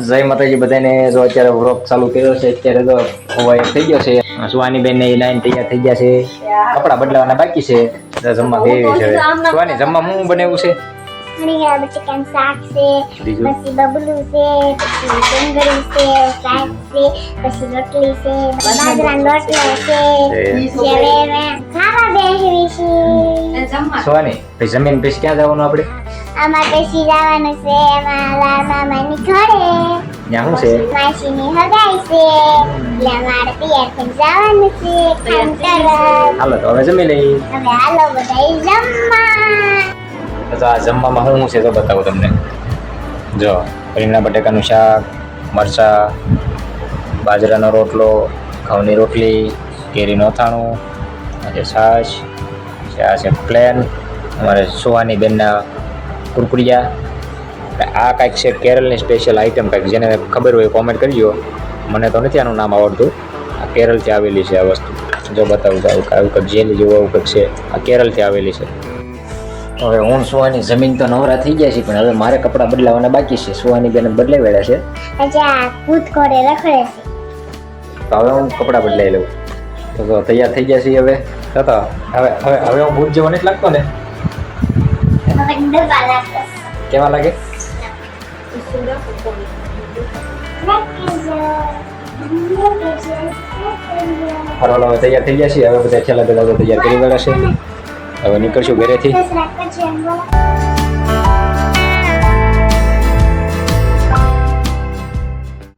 જય માતાજી બધાને જો અત્યારે વ્રોક ચાલુ કર્યો છે અત્યારે તો હોય થઈ ગયો છે. સુવાની બેન ને લાઈન તૈયાર થઈ ગયા છે. કપડા બદલાવાના બાકી છે. જમવા બેવી છે સુવાની જમવા હું બનાવ્યું છે? રીંગણા શાક છે પછી બબલું છે પછી ડુંગળી છે શાક છે પછી રોટલી છે બાજરાનો રોટલો છે છે. પછી જમીન પછી ક્યાં જવાનું આપણે? આમાં પછી જવાનું છે લાલ મામાની ઘરે. ત્યાં શું છે? માસીની હગાઈ છે. એટલે અમારે તૈયાર થઈને જવાનું છે કામ કરવા. હાલો તો હવે જમી લઈ હવે હાલો બધા જમવા. તો આ જમવામાં શું છે તો બતાવું તમને. જો રીંગણા બટેકાનું શાક મરચા બાજરાનો રોટલો ઘઉંની રોટલી કેરીનું અથાણું આ છે છાશ છે આ છે પ્લેન અમારે સુવાની બેનના કુરકુરિયા. અને આ કાંઈક છે કેરળની સ્પેશિયલ આઈટમ કાંઈક જેને ખબર હોય કોમેન્ટ કરજો. મને તો નથી આનું નામ આવડતું. આ કેરળથી આવેલી છે આ વસ્તુ. જો બતાવું તો આવું આવું કંઈક જેલી જેવું આવું કંઈક છે. આ કેરળથી આવેલી છે. હવે હું સુવાની જમીન તો નવરા થઈ ગયા છે પણ હવે મારે કપડાં બદલાવાના બાકી છે. સુવાની બેન બદલાઈ વેળા છે. આજે હવે હું કપડાં બદલાઈ લઉં. તો તો તૈયાર થઈ ગયા છીએ હવે. તો હવે હવે હવે હું ભૂત જેવો નથી લાગતો ને? કેવા લાગે? ફરવાલા હવે તૈયાર થઈ ગયા છીએ. હવે બધા છેલ્લા બધા તૈયાર કરી વળાશે છે. હવે નીકળશું ઘરેથી.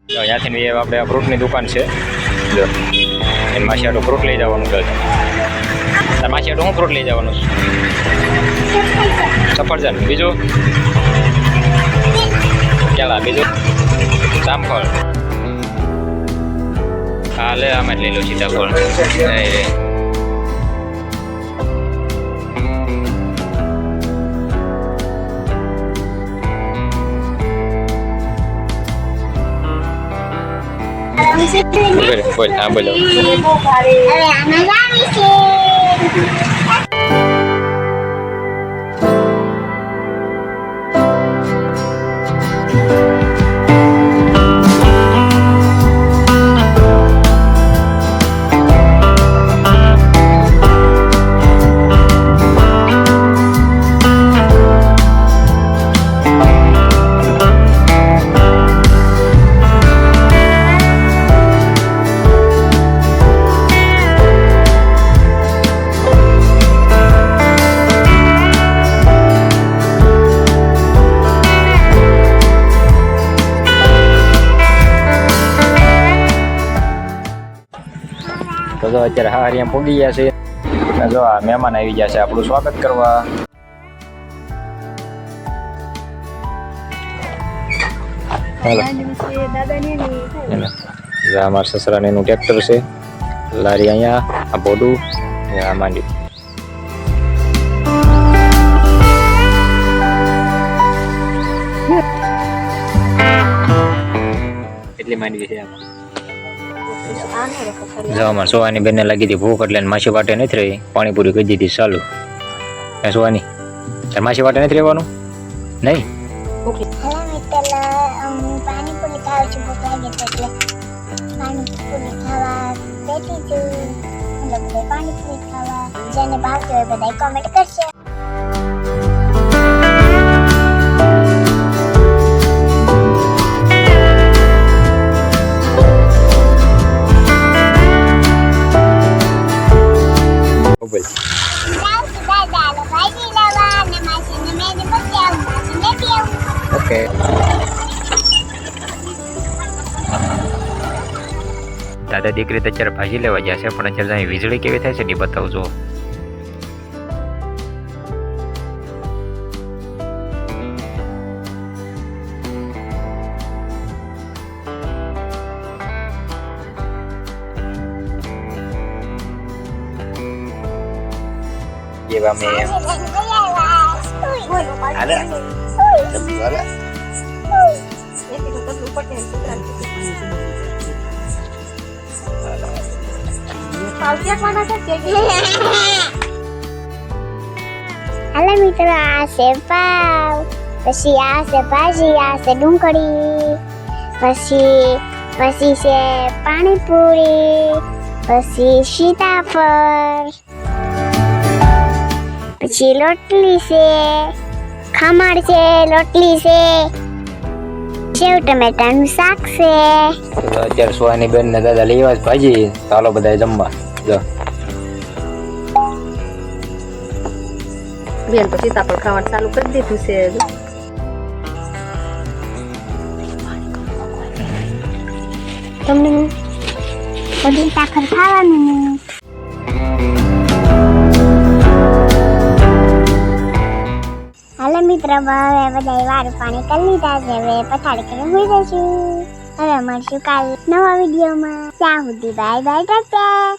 તો અહીંયાથી આપણે આ ફ્રૂટની દુકાન છે. જો એની ફ્રૂટ લઈ જવાનું છે તાર માસી હું ફ્રૂટ લઈ જવાનું છું? સફરજન, બીજું? કેળા, બીજું? જામફળ. હા, લે, આમાં જ લઈ લો સીતાફળ. Bueno, bueno, ah, bueno. તો જો અત્યારે હારિયા પોગી ગયા છે અને જો આ મહેમાન આવી ગયા છે આપણું સ્વાગત કરવા હાલો એને. જો આ મારા સસરાને એનું ટ્રેક્ટર છે લારી અહીંયા આ બોડું ને આ માંડી કેટલી માંડવી છે આમાં જો અમારે સોવાની બેનને લાગી હતી ભૂખ એટલે માસી વાટે નથી રહી. પાણીપુરી કહી દીધી, ચાલુ. એ સોવાની, તાર વાટે નથી રહેવાનું? નહીં? જેને ભાવતું હોય બધા કોમેન્ટ કરશે. આવું ઓકે દાદા દીકરી તો અત્યારે ભાજી લેવા ગયા છે પણ અત્યારે અહીં વીજળી કેવી થાય છે ને એ બતાવજો જેવા મેં હાલે. હાલો મિત્રો આ છે પાવ પછી આ છે ભાજી આ છે ડુંગળી પછી પછી છે પાણીપુરી પછી સીતાફળ પછી રોટલી છે ખમણ છે રોટલી છે સેવ ટમેટાનું શાક છે તો અત્યારે સોહાની બેન ને દાદા લઈ આવ્યા છે ભાજી ચાલો બધા જમવા જો બેન તો સીતાફળ ખાવાનું ચાલુ કરી દીધું છે તમને બધી સાખર ખાવાનું મિત્રો હવે બધા વારું પાણી કરી લીધા છે. હવે પથારી કરી હોઈ જશું હવે મળશું કાલ નવા વિડીયોમાં. ત્યાં સુધી બાય બાય ટાટા.